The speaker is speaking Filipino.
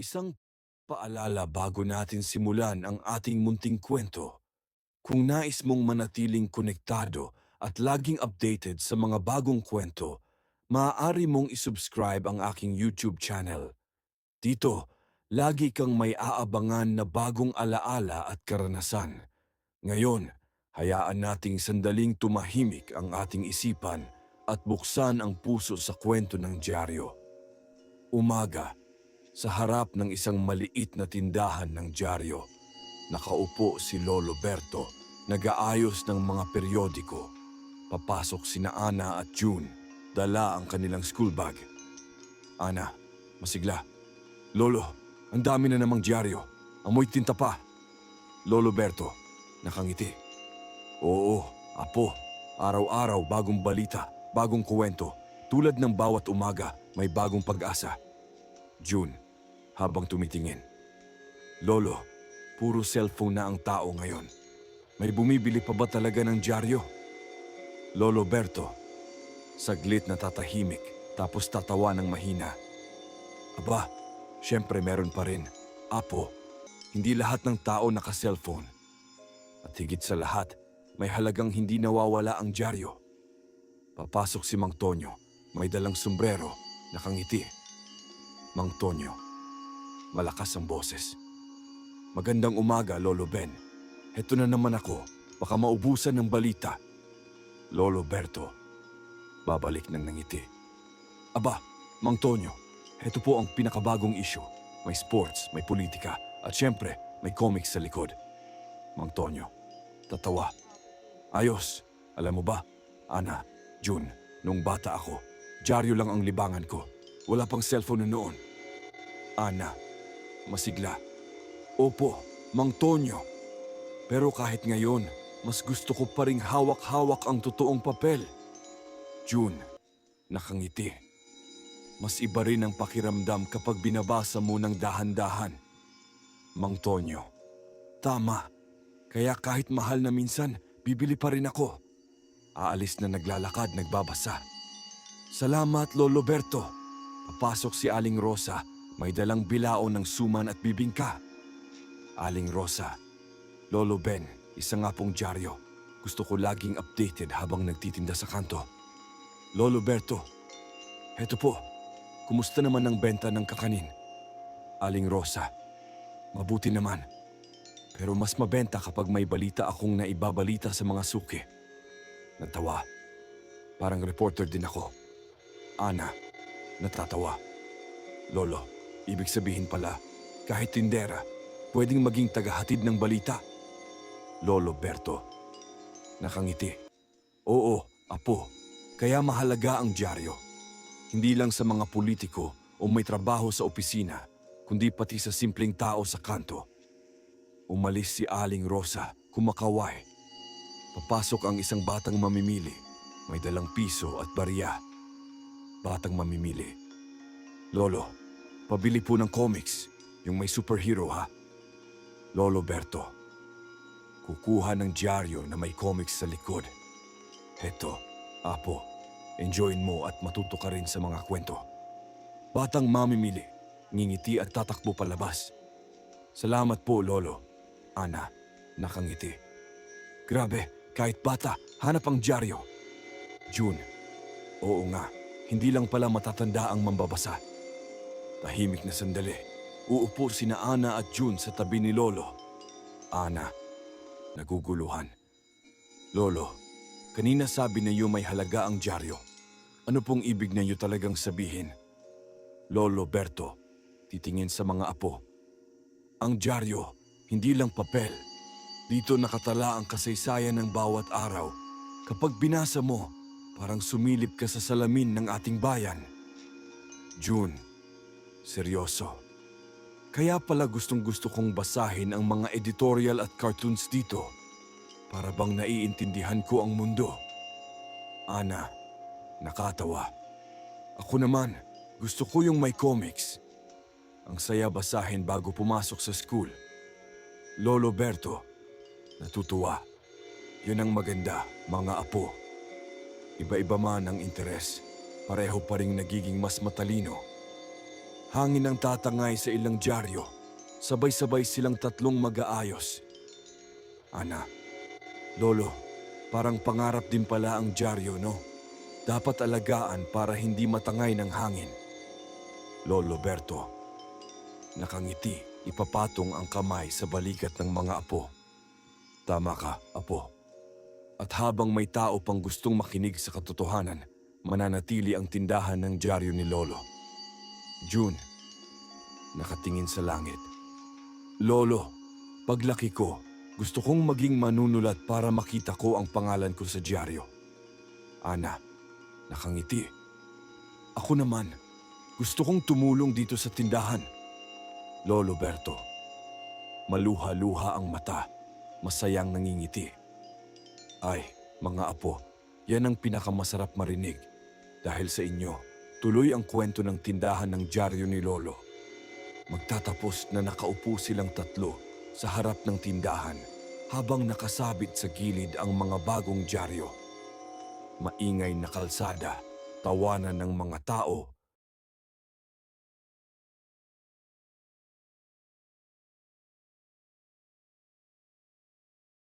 Isang paalala bago natin simulan ang ating munting kwento. Kung nais mong manatiling konektado at laging updated sa mga bagong kwento, maaari mong isubscribe ang aking YouTube channel. Dito, lagi kang may aabangan na bagong alaala at karanasan. Ngayon, hayaan nating sandaling tumahimik ang ating isipan at buksan ang puso sa kwento ng dyaryo. Umaga, sa harap ng isang maliit na tindahan ng dyaryo, nakaupo si Lolo Berto, nag-aayos ng mga periodiko. Papasok sina Ana at June, dala ang kanilang school bag. Ana, masigla. Lolo, ang dami na namang dyaryo. Amoy tinta pa. Lolo Berto, nakangiti. Oo, apo. Araw-araw bagong balita, bagong kuwento. Tulad ng bawat umaga, may bagong pag-asa. June, habang tumitingin. Lolo, puro cellphone na ang tao ngayon. May bumibili pa ba talaga ng dyaryo? Lolo Berto, saglit na tatahimik tapos tatawa ng mahina. Aba, syempre meron pa rin. Apo, hindi lahat ng tao naka-cellphone. At higit sa lahat, may halagang hindi nawawala ang dyaryo. Papasok si Mang Tonyo, may dalang sombrero, nakangiti. Mang Tonyo, malakas ang boses. Magandang umaga, Lolo Ben. Heto na naman ako, baka maubusan ng balita. Lolo Berto, babalik ng nangiti. Aba, Mang Tonyo, heto po ang pinakabagong issue. May sports, may politika, at syempre, may comics sa likod. Mang Tonyo, tatawa. Ayos, alam mo ba, Ana, June, nung bata ako, dyaryo lang ang libangan ko. Wala pang cellphone noon. Ana, masigla. Opo, Mang Tonyo. Pero kahit ngayon, mas gusto ko pa ring hawak-hawak ang totoong papel. June, nakangiti. Mas iba rin ang pakiramdam kapag binabasa mo ng dahan-dahan. Mang Tonyo, tama. Kaya kahit mahal na minsan, bibili pa rin ako. Aalis na naglalakad, nagbabasa. Salamat, Lolo Berto. Papasok si Aling Rosa, may dalang bilao ng suman at bibingka. Aling Rosa, Lolo Ben, isa nga pong dyaryo. Gusto ko laging updated habang nagtitinda sa kanto. Lolo Berto, heto po. Kumusta naman ang benta ng kakanin? Aling Rosa, mabuti naman. Pero mas mabenta kapag may balita akong naibabalita sa mga suki. Natawa. Parang reporter din ako. Ana, natatawa. Lolo, ibig sabihin pala, kahit tindera, pwedeng maging tagahatid ng balita. Lolo Berto, nakangiti. Oo, apo, kaya mahalaga ang dyaryo. Hindi lang sa mga politiko o may trabaho sa opisina, kundi pati sa simpleng tao sa kanto. Umalis si Aling Rosa, kumakaway. Papasok ang isang batang mamimili, may dalang piso at barya. Batang mamimili. Lolo, pabili po ng comics, yung may superhero ha. Lolo Berto, kukuha ng dyaryo na may comics sa likod. Heto, apo, enjoyin mo at matuto ka rin sa mga kwento. Batang mamimili, ngingiti at tatakbo palabas. Salamat po, Lolo. Ana, nakangiti. Grabe, kahit bata, hanap ang dyaryo. June, oo nga, hindi lang pala matatanda ang mambabasa. Tahimik na sandali, uupo sina Ana at June sa tabi ni Lolo. Ana, naguguluhan. Lolo, kanina sabi na may halaga ang dyaryo. Ano pong ibig na talagang sabihin? Lolo Berto, titingin sa mga apo. Ang dyaryo, hindi lang papel. Dito nakatala ang kasaysayan ng bawat araw. Kapag binasa mo, parang sumilip ka sa salamin ng ating bayan. June, seryoso. Kaya pala gustong gusto kong basahin ang mga editorial at cartoons dito. Para bang naiintindihan ko ang mundo. Ana, nakatawa. Ako naman, gusto ko yung may comics. Ang saya basahin bago pumasok sa school. Lolo Berto, natutuwa. Yun ang maganda, mga apo. Iba-iba man ang interes, pareho pa rin nagiging mas matalino. Hangin ang tatangay sa ilang dyaryo. Sabay-sabay silang tatlong mag-aayos. Ana, Lolo, parang pangarap din pala ang dyaryo, no? Dapat alagaan para hindi matangay ng hangin. Lolo Berto, nakangiti, ipapatong ang kamay sa balikat ng mga apo. Tama ka, apo. At habang may tao pang gustong makinig sa katotohanan, mananatili ang tindahan ng dyaryo ni Lolo. June, nakatingin sa langit. Lolo, paglaki ko, gusto kong maging manunulat para makita ko ang pangalan ko sa dyaryo. Ana, nakangiti. Ako naman, gusto kong tumulong dito sa tindahan. Lolo Berto, maluha-luha ang mata, masayang nangingiti. Ay, mga apo, yan ang pinakamasarap marinig. Dahil sa inyo, tuloy ang kwento ng tindahan ng dyaryo ni Lolo. Magtatapos na nakaupo silang tatlo sa harap ng tindahan habang nakasabit sa gilid ang mga bagong dyaryo. Maingay na kalsada, tawanan ng mga tao